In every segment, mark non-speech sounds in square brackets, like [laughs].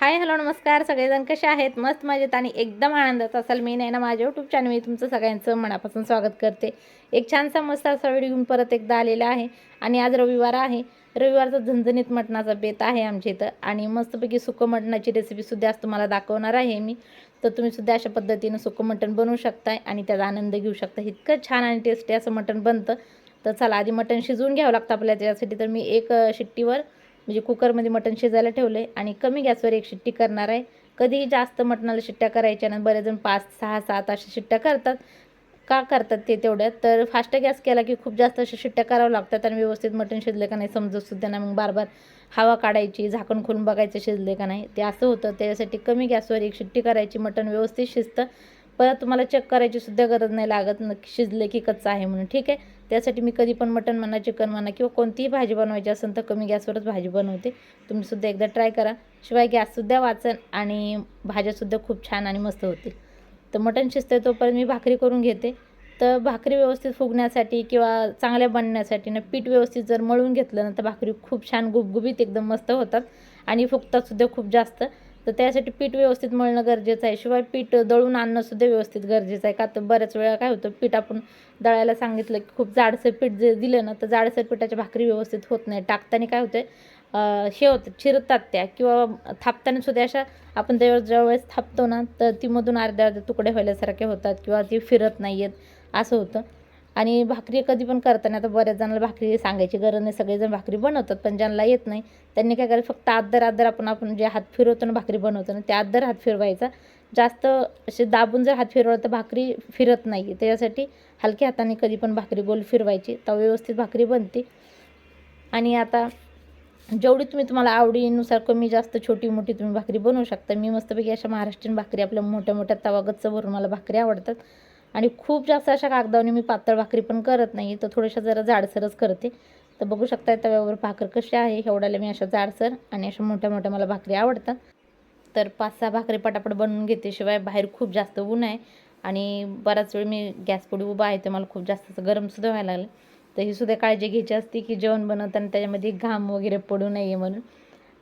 Hi hello नमस्कार. सगळेजण कसे आहेत? मस्त मजेत आणि एकदम आनंदात असाल. मी नाही ना माझ्या यूट्यूब चॅनल मी तुमचं सगळ्यांचं मनापासून स्वागत करते. एक छानसा मस्त असा व्हिडिओ घेऊन परत एकदा आलेला आहे. आणि आज रविवार आहे. रविवारचा झणझणीत मटणाचा बेत आहे आमच्या इथं. आणि मस्तपैकी सुकं मटणाची रेसिपीसुद्धा आज तुम्हाला दाखवणार आहे मी. तर तुम्हीसुद्धा अशा पद्धतीनं सुकं मटण बनवू शकताय आणि त्याचा आनंद घेऊ शकता. इतकं छान आणि टेस्टी असं मटण बनतं. तर चला आधी मटण शिजवून घ्यावं लागतं आपल्याला. त्याच्यासाठी तर मी एक शिट्टीवर म्हणजे कुकरमध्ये मटण शिजायला ठेवलं आहे आणि कमी गॅसवर एक शिट्टी करणार आहे. कधीही जास्त मटणाला शिट्ट्या करायच्या ना बरेच जण पाच सहा सात अशा शिट्ट्या करतात. का करतात ते तेवढ्यात? तर फास्ट गॅस केला की खूप जास्त अशा शिट्ट्या करावं लागतात आणि व्यवस्थित मटण शिजलं का नाही समजत सुद्धा नाही. मग बार बार हवा काढायची झाकण खोलून बघायचं शिजले का नाही. ते असं होतं. त्याच्यासाठी कमी गॅसवर एक शिट्टी करायची. मटण व्यवस्थित शिजतं. परत तुम्हाला चेक करायची सुद्धा गरज नाही लागत न शिजले की कच्चं आहे म्हणून ठीक आहे? त्यासाठी मी कधी पण मटण म्हणा चिकन म्हणा किंवा कोणतीही भाजी बनवायची असेल तर कमी गॅसवरच भाजी बनवते. तुम्ही सुद्धा एकदा ट्राय करा. शिवाय गॅससुद्धा वाचन आणि भाज्यासुद्धा खूप छान आणि मस्त होतील. तर मटण शिजते तोपर्यंत मी भाकरी करून घेते. तर भाकरी व्यवस्थित फुगण्यासाठी किंवा चांगल्या बनण्यासाठी ना पीठ व्यवस्थित जर मळून घेतलं ना तर भाकरी खूप छान गुबगुबीत एकदम मस्त होतात आणि फुगतातसुद्धा खूप जास्त. तर त्यासाठी पीठ व्यवस्थित मळणं गरजेचं आहे. शिवाय पीठ दळून आणणं सुद्धा व्यवस्थित गरजेचं आहे. का तर बऱ्याच वेळा काय होतं पीठ आपण दळायला सांगितलं की खूप जाडसर पीठ जे दिलं ना तर जाडसर पिठाच्या भाकरी व्यवस्थित होत नाही. टाकताना काय होतं हे होतं चिरतात त्या किंवा थापताना सुद्धा अशा आपण जेव्हा ज्यावेळेस थापतो ना तर ती मधून अर्ध्या अर्धे तुकडे व्हायल्यासारखे होतात किंवा ती फिरत नाही आहेत असं होतं. आणि भाकरी कधी पण करताना आता बऱ्याच जणांना भाकरी सांगायची गरज नाही. सगळेजण भाकरी बनवतात पण ज्यांना येत नाही त्यांनी काय करायचं फक्त आदर आदर आपण आपण जे हात फिरवतो ना भाकरी बनवतो ना त्या आदर हात फिरवायचा. जास्त असे दाबून जर हात फिरवला तर भाकरी फिरत नाही. त्याच्यासाठी हलक्या हाताने कधी पण भाकरी गोल फिरवायची. तर व्यवस्थित भाकरी बनते. आणि आता जेवढी तुम्ही तुम्हाला आवडीनुसार कमी जास्त छोटी मोठी तुम्ही भाकरी बनवू शकता. मी मस्तपैकी अशा महाराष्ट्रीयन भाकरी आपल्या मोठ्या मोठ्या तवा भरून मला भाकरी आवडतात. आणि खूप जास्त अशा कागदावने मी पातळ भाकरी पण करत नाही तर थोड्याशा जरा जाडसरच करते. तर बघू शकता तव्यावर भाकर कशी आहे एवढ्याला मी अशा जाडसर आणि अशा मोठ्या मोठ्या मला भाकरी आवडतात. तर पाच सहा भाकरी पटापट बनवून घेते शिवाय बाहेर खूप जास्त ऊन आहे आणि बराच वेळ मी गॅस पुढे उभा आहे तर मला खूप जास्त असं गरमसुद्धा व्हायला लागलं. तर ही सुद्धा काळजी घ्यायची असते की जेवण बनवताना त्याच्यामध्ये घाम वगैरे पडू नये म्हणून.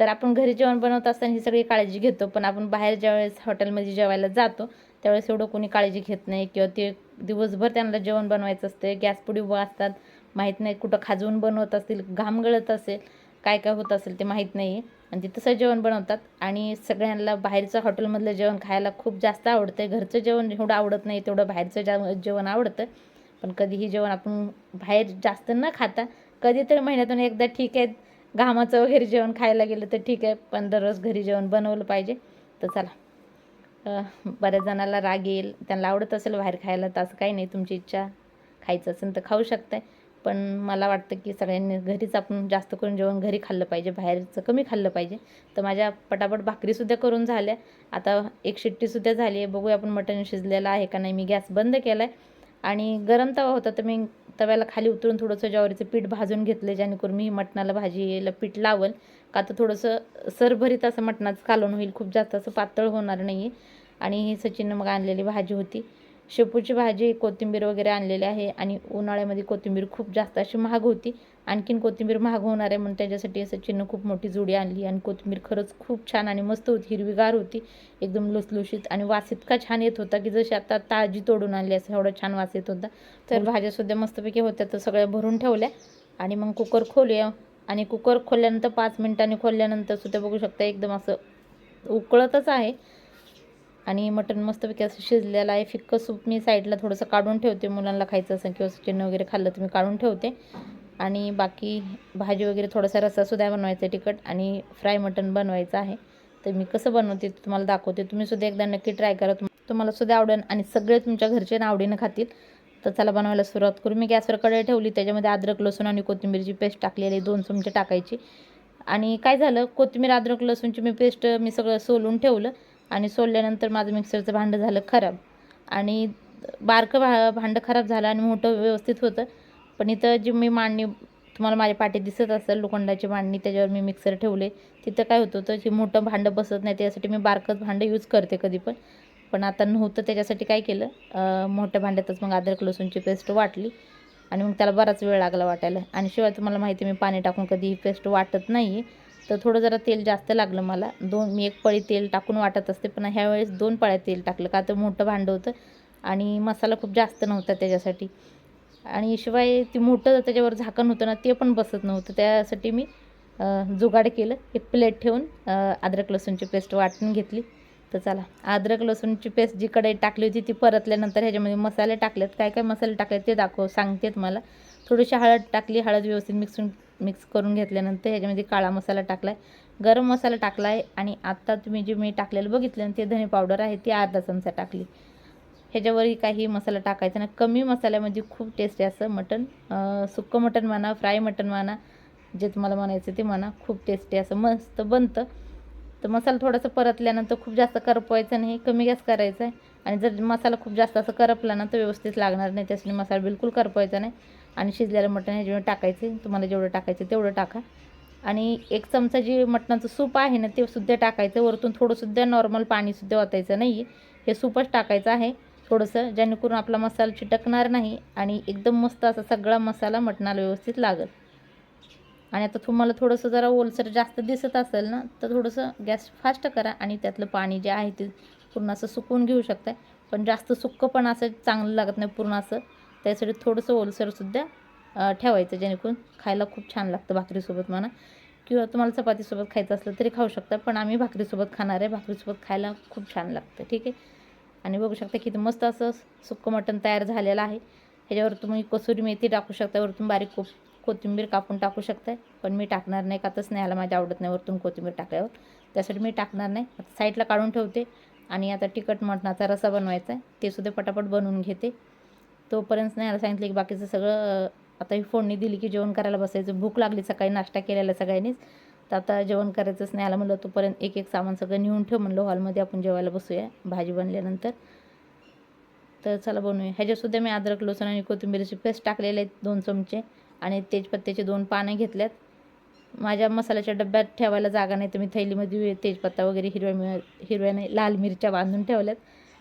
तर आपण घरी जेवण बनवत असताना ही सगळी काळजी घेतो पण आपण बाहेर ज्यावेळेस हॉटेलमध्ये जेवायला जातो त्यावेळेस एवढं कोणी काळजी घेत नाही किंवा ते दिवसभर त्यांना जेवण बनवायचं असते गॅस पुढे उभं असतात माहीत नाही कुठं खाजवून बनवत असतील घाम गळत असेल काय काय होत असेल ते माहीत नाही. आणि ते तसं जेवण बनवतात. आणि सगळ्यांना बाहेरचं हॉटेलमधलं जेवण खायला खूप जास्त आवडतं घरचं जेवण एवढं आवडत नाही तेवढं बाहेरचं जा जेवण आवडतं. पण कधीही जेवण आपण बाहेर जास्त न खाता कधीतरी महिन्यातून एकदा ठीक आहे घामाचं वगैरे जेवण खायला गेलं तर ठीक आहे पण दररोज घरी जेवण बनवलं पाहिजे. तर चला. बऱ्याच जणाला राग येईल. त्यांना आवडत असेल बाहेर खायला तर असं काही नाही. तुमची इच्छा खायचं असेल तर खाऊ शकताय. पण मला वाटतं की सगळ्यांनी घरीच आपण जास्त करून जेवण घरी खाल्लं पाहिजे. बाहेरचं कमी खाल्लं पाहिजे. तर माझ्या पटापट भाकरीसुद्धा करून झाल्या. आता एक शिट्टीसुद्धा झाली आहे. बघूया आपण मटण शिजलेलं आहे का नाही. मी गॅस बंद केला आहे आणि गरम तवा होता तर मी तव्याला खाली उतरून थोडंसं ज्वारीचं पीठ भाजून घेतलं जेणेकरून मी मटणाला भाजीला पीठ लावल. का तर थोडंसं सरभरीत असं मटणाचं कालवण होईल खूप जास्त असं पातळ होणार नाही आहे आणि ही सचिननं मग आणलेली भाजी होती. शेपूची भाजी कोथिंबीर वगैरे आणलेली आहे आणि उन्हाळ्यामध्ये कोथिंबीर खूप जास्त अशी महाग होती. आणखीन कोथिंबीर महाग होणार आहे म्हणून त्याच्यासाठी सचिननं खूप मोठी जुडी आणली आणि कोथिंबीर खरंच खूप छान आणि मस्त होती हिरवीगार होती. एकदम लुसलुशीत आणि वास इतका छान येत होता की जशी आता ताजी तोडून आणली असं एवढा छान वास येत होता. तर भाज्यासुद्धा मस्तपैकी होत्या तर सगळ्या भरून ठेवल्या आणि मग कुकर खोलूया. आणि कुकर खोलल्यानंतर पाच मिनिटांनी खोलल्यानंतर सुद्धा बघू शकता एकदम असं उकळतच आहे. आणि मटण मस्तपैकी असं शिजलेलं आहे. फिक्कं सूप मी साईडला थोडंसं काढून ठेवते मुलांना खायचं असं किंवा चिन्न वगैरे खाल्लं तर मी काढून ठेवते. आणि बाकी भाजी वगैरे थोडासा रस्सासुद्धा बनवायचा आहे तिखट आणि फ्राय मटण बनवायचं आहे. तर मी कसं बनवते तुम्हाला दाखवते. तुम्ही सुद्धा एकदा नक्की ट्राय करा. तुम्हाला सुद्धा आवडेल आणि सगळे तुमच्या घरचे ना आवडीनं खातील. तर चला बनवायला सुरुवात करू. मी गॅसवर कढई ठेवली त्याच्यामध्ये अद्रक लसूण आणि कोथिंबीरची पेस्ट टाकलेली दोन चमचे टाकायची. आणि काय झालं? कोथिंबीर अद्रक लसूणची मी पेस्ट मी सगळं सोलून ठेवलं. आणि सोडल्यानंतर माझं मिक्सरचं भांडं झालं खराब. आणि बारकं भा भांडं खराब झालं आणि मोठं व्यवस्थित होतं. पण इथं जी मी मांडणी तुम्हाला माझ्या पाठीत दिसत असेल लोखंडाची मांडणी त्याच्यावर मी मिक्सर ठेवले. तिथं काय होतं होतं की मोठं भांडं बसत नाही त्यासाठी मी बारकंच भांडं यूज करते कधी पण. पण आता नव्हतं त्याच्यासाठी काय केलं मोठ्या भांड्यातच मग अद्रक लसूणची पेस्ट वाटली. आणि मग त्याला बराच वेळ लागला वाटायला. आणि शिवाय तुम्हाला माहिती मी पाणी टाकून कधी ही पेस्ट वाटत नाही तर थोडं जरा तेल जास्त लागलं मला. दोन मी एक पळी तेल टाकून वाटत असते पण ह्यावेळेस दोन पळ्या तेल टाकलं का तर मोठं भांडं होतं आणि मसाला खूप जास्त नव्हता त्याच्यासाठी. आणि शिवाय ती मोठं त्याच्यावर झाकण होतं ना ते पण बसत नव्हतं. त्यासाठी मी जुगाड केलं. एक प्लेट ठेवून अद्रक लसूणची पेस्ट वाटून घेतली. तर चला अद्रक लसूणची पेस्ट जी कढई टाकली होती ती परतल्यानंतर ह्याच्यामध्ये मसाले टाकलेत. काय काय मसाले टाकलेत ते दाखव सांगतेत मला. थोडीशी हळद टाकली हळद व्यवस्थित मिक्सून मिक्स करून घेतल्यानंतर ह्याच्यामध्ये काळा मसाला टाकला आहे गरम मसाला टाकला आहे आणि आत्ता तुम्ही जे मी टाकलेलं बघितलं ना ते धने पावडर आहे ती अर्धा चमचा टाकली. ह्याच्यावरही काही मसाला टाकायचा नाही. कमी मसाल्यामध्ये खूप टेस्टी असं मटण सुक्कं मटण म्हणा फ्राय मटण म्हणा जे तुम्हाला म्हणायचं ते म्हणा खूप टेस्टी असं मस्त बनतं. तर मसाला थोडासा परतल्यानंतर खूप जास्त करपवायचा नाही कमी गॅस करायचा आहे. आणि जर मसाला खूप जास्त असं करपला ना तर व्यवस्थित लागणार नाही. त्यासाठी मसाला बिलकुल करपवायचा नाही. आणि शिजलेलं मटण हे जेवढं टाकायचे तुम्हाला जेवढं टाकायचं तेवढं टाका. आणि एक चमचा जे मटणाचं सूप आहे ना ते सुद्धा टाकायचं. वरतून थोडंसुद्धा नॉर्मल पाणीसुद्धा वाचायचं नाही हे सूपच टाकायचं आहे. थोडंसं जेणेकरून आपला मसाला चिटकणार नाही आणि एकदम मस्त असा सगळा मसाला मटणाला व्यवस्थित लागेल. आणि आता तुम्हाला थोडंसं जरा ओलसर जास्त दिसत असेल ना तर थोडंसं गॅस फास्ट करा आणि त्यातलं पाणी जे आहे ते पूर्ण असं सुकवून घेऊ शकता. पण जास्त सुक्कं पण असं चांगलं लागत नाही पूर्ण असं. त्यासाठी थोडंसं ओलसरसुद्धा ठेवायचं जेणेकरून खायला खूप छान लागतं भाकरीसोबत म्हणा. किंवा तुम्हाला चपातीसोबत खायचं असलं तरी खाऊ शकता पण आम्ही भाकरीसोबत खाणार आहे. भाकरीसोबत खायला खूप छान लागतं ठीक आहे? आणि बघू शकता किती मस्त असं सुक्कं मटण तयार झालेलं आहे. ह्याच्यावर तुम्ही कसुरी मेथी टाकू शकता वरतून बारीक को कोथिंबीर कापून टाकू शकता. पण मी टाकणार नाही का तर स्नेहाला माझ्या आवडत नाही वरतून कोथिंबीर टाकल्यावर. त्यासाठी मी टाकणार नाही. आता साईडला काढून ठेवते. आणि आता तिखट मटणाचा रसा बनवायचा आहे. ते सुद्धा पटापट बनवून घेते. तोपर्यंत स्नेहाला सांगितलं की बाकीचं सगळं आता ही फोडणी दिली की जेवण करायला बसायचं. भूक लागली सकाळी नाश्ता केलेला सगळ्यांनीच. तर आता जेवण करायचं स्नेहाला म्हणलं तोपर्यंत एक एक सामान सगळं नेऊन ठेव म्हणलं हॉलमध्ये. आपण जेवायला बसूया भाजी बनल्यानंतर. तर चला बनवूया. ह्याच्यातसुद्धा मी अद्रक लसूण आणि कोथिंबीरची पेस्ट टाकलेले आहेत दोन चमचे. आणि तेजपत्त्याचे दोन पानं घेतल्यात. माझ्या मसाल्याच्या डब्यात ठेवायला जागा नाही तर मी थैलीमध्ये तेजपत्ता वगैरे हिरव्या मिर हिरव्या नाही लाल मिरच्या बांधून ठेवल्यात.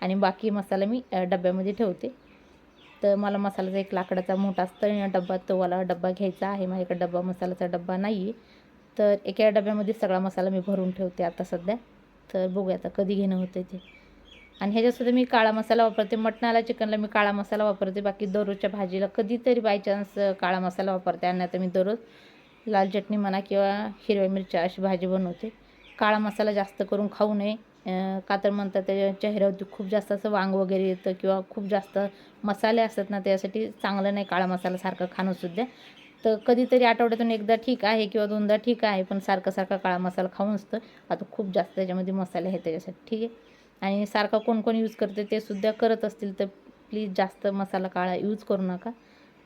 आणि बाकी मसाला मी डब्यामध्ये ठेवते. तर मला मसाल्याचा एक लाकडाचा मोठा असतं डब्बा तो वाला डब्बा घ्यायचा आहे. माझ्याकडे डब्बा मसाल्याचा डब्बा नाही आहे तर एका डब्यामध्ये सगळा मसाला मी भरून ठेवते आता सध्या. तर बघूया आता कधी घेणं होतं ते. आणि ह्याच्यातसुद्धा मी काळा मसाला वापरते. मटणाला चिकनला मी काळा मसाला वापरते. बाकी दररोजच्या भाजीला कधीतरी बाय चान्स काळा मसाला वापरते. आणि आता मी दररोज लाल चटणी म्हणा किंवा हिरव्या मिरच्या अशी भाजी बनवते. काळा मसाला जास्त करून खाऊ नये. का तर म्हणतात त्याच्या चेहऱ्यावरती खूप जास्त असं वांग वगैरे येतं किंवा खूप जास्त मसाले असतात ना त्यासाठी चांगलं नाही काळा मसाला सारखं खाणंसुद्धा तर कधीतरी आठवड्यातून एकदा ठीक आहे किंवा दोनदा ठीक आहे पण सारखं सारखं काळा मसाला खाऊन असतं. आता खूप जास्त त्याच्यामध्ये मसाले आहेत त्याच्यासाठी. ठीक आहे? आणि सारखा कोण कोण यूज करते ते सुद्धा करत असतील तर प्लीज जास्त मसाला काळा यूज करू नका.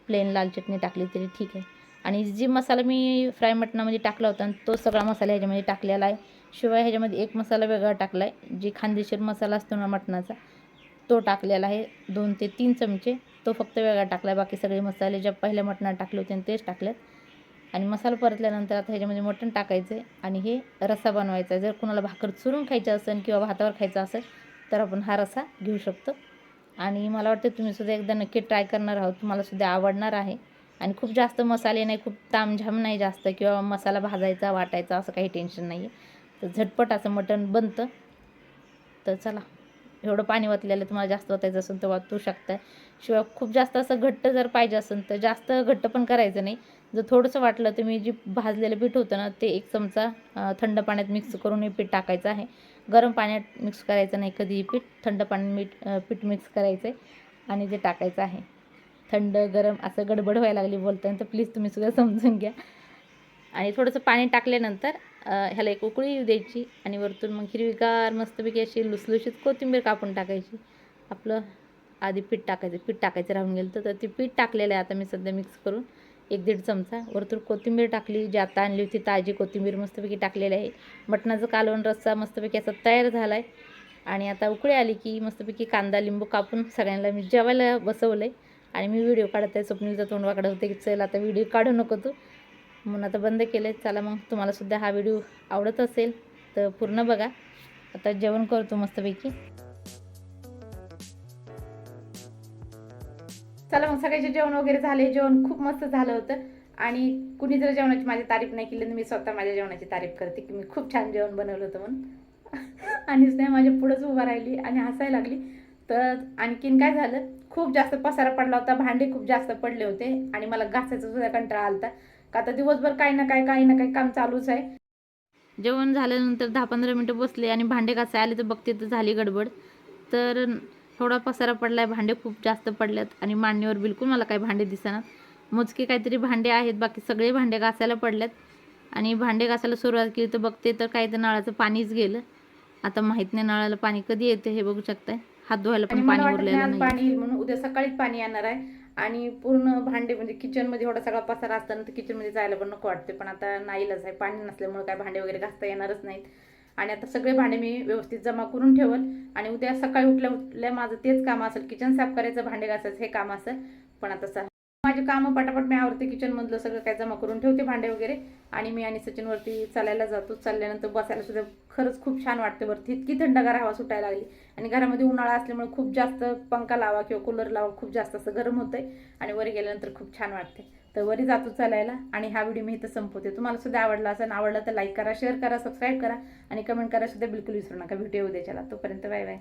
प्लेन लाल चटणी टाकली तरी ठीक आहे. आणि जी मसाला मी फ्राय मटणामध्ये टाकला होता तो सगळा मसाला ह्याच्यामध्ये टाकलेला आहे. शिवाय ह्याच्यामध्ये एक मसाला वेगळा टाकला आहे जी खांदेशीर मसाला असतो ना मटणाचा तो टाकलेला आहे. दोन ते तीन चमचे तो फक्त वेगळा टाकला आहे बाकी सगळे मसाले ज्या पहिल्या मटणात टाकले होते तेच टाकलेत. आणि मसाला परतल्यानंतर आता ह्याच्यामध्ये मटण टाकायचं आहे आणि हे रसा बनवायचा आहे. जर कुणाला भाकर चुरून खायचं असेल किंवा भातावर खायचं असेल तर आपण हा रसा घेऊ शकतो. आणि मला वाटतं तुम्ही सुद्धा एकदा नक्की ट्राय करणार आहोत. तुम्हाला सुद्धा आवडणार आहे. आणि खूप जास्त मसाले नाही खूप तामझाम नाही जास्त किंवा मसाला भाजायचा वाटायचा असं काही टेन्शन नाही आहे तर झटपट असं मटण बनतं. तर चला एवढं पाणी वाचलेलं तुम्हाला जास्त वाचायचं असेल तर वाचू शकता शिवाय खूप जास्त असं घट्ट जर पाहिजे असेल तर जास्त घट्ट पण करायचं नाही. जर थोडंसं वाटलं तर मी जी भाजलेलं पीठ होतं ना ते एक चमचा थंड पाण्यात मिक्स करून हे पीठ टाकायचं आहे. गरम पाण्यात मिक्स करायचं नाही कधीही पीठ थंड पाण्यात मीठ पीठ मिक्स करायचं आहे आणि ते टाकायचं आहे. थंड गरम असं गडबड व्हायला लागली बोलताना तर प्लीज तुम्ही सुद्धा समजून घ्या. आणि थोडंसं पाणी टाकल्यानंतर ह्याला एक उकळी येऊ द्यायची आणि वरतून मग हिरवीगार मस्तपैकी अशी लुसलुशीत कोथिंबीर कापून टाकायची. आपलं आधी पीठ टाकायचं पीठ टाकायचं राहून गेलं तर ते पीठ टाकलेलं आहे आता मी सध्या मिक्स करून एक दीड चमचा. वरतून कोथिंबीर टाकली जी आता आणली होती ताजी कोथिंबीर मस्तपैकी टाकलेली आहे. मटणाचं कालवण रस्सा मस्तपैकी असा तयार झाला आहे आणि आता उकळी आली की मस्तपैकी कांदा लिंबू कापून सगळ्यांना मी जेवायला बसवलं आहे आणि मी व्हिडिओ काढत आहे स्वप्नीलचा तोंड वाकडं होते की चल आता व्हिडिओ काढू नको तू. म्हणून आता बंद केलं आहे चला मग तुम्हालासुद्धा हा व्हिडिओ आवडत असेल तर पूर्ण बघा. आता जेवण करतो मस्तपैकी. चला मग सगळ्याचे जेवण वगैरे झाले. जेवण खूप मस्त झालं होतं. आणि कुणी जर जेवणाची माझी तारीफ नाही केली तर मी स्वतः माझ्या जेवणाची तारीफ करते की मी खूप छान जेवण बनवलं होतं म्हणून. [laughs] आणि नाही माझ्या पुढंच उभा राहिली आणि हसायला लागली. तर आणखीन काय झालं? खूप जास्त पसारा पडला होता भांडे खूप जास्त पडले होते आणि मला घासायचा सुद्धा कंटाळा आलता. का आता दिवसभर काही ना काही काही ना काही काम चालूच आहे. जेवण झाल्यानंतर दहा पंधरा मिनटं बसले आणि भांडे घासाय आले तर बघते तर झाली गडबड. तर थोडा पसारा पडला आहे भांडे खूप जास्त पडल्यात आणि मांडणीवर बिलकुल मला काही भांडे दिसणार मोजके काहीतरी भांडे आहेत बाकी सगळे भांडे घासायला पडल्यात. आणि भांडे घासायला सुरुवात केली तर बघते तर काही तर नळाचं पाणीच गेलं. आता माहीत नाही नळाला पाणी कधी येतं हे बघू शकताय. हात धुवायला पण पाणी उरलेलं नाही. पाणी येईल म्हणून उद्या सकाळीच पाणी येणार आहे. आणि पूर्ण भांडे म्हणजे किचनमध्ये एवढा सगळा पसारा असताना तर किचनमध्ये जायला पण नको वाटते पण आता नाईलाच आहे. पाणी नसल्यामुळे काय भांडे वगैरे घासता येणारच नाहीत. आणि आता सगळे भांडे मी व्यवस्थित जमा करून ठेवल. आणि उद्या सकाळी उठल्या उठल्या माझं तेच काम असेल. किचन साफ करायचं भांडे घासायचं हे काम असेल. पण आता माझे कामं पटापट मी आवडते किचनमधलं सगळं काय जमा करून ठेवते भांडे वगैरे. आणि मी आणि सचिनवरती चालायला जातो. चालल्यानंतर बसायला सुद्धा खरंच खूप छान वाटते वरती इतकी थंडगार हवा सुटायला लागली. आणि घरामध्ये उन्हाळा असल्यामुळे खूप जास्त पंखा लावा किंवा कूलर लावा खूप जास्त असं गरम होतं आहे आणि वर गेल्यानंतर खूप छान वाटते तर वरी जातो चालायला आणि हा व्हिडिओ मी इथं संपवते. तुम्हाला सुद्धा आवडला असेल आवडला तर लाईक करा शेअर करा सबस्क्राईब करा आणि कमेंट करा सुद्धा बिलकुल विसरू नका. व्हिडिओ उद्याच्याला. तोपर्यंत बाय बाय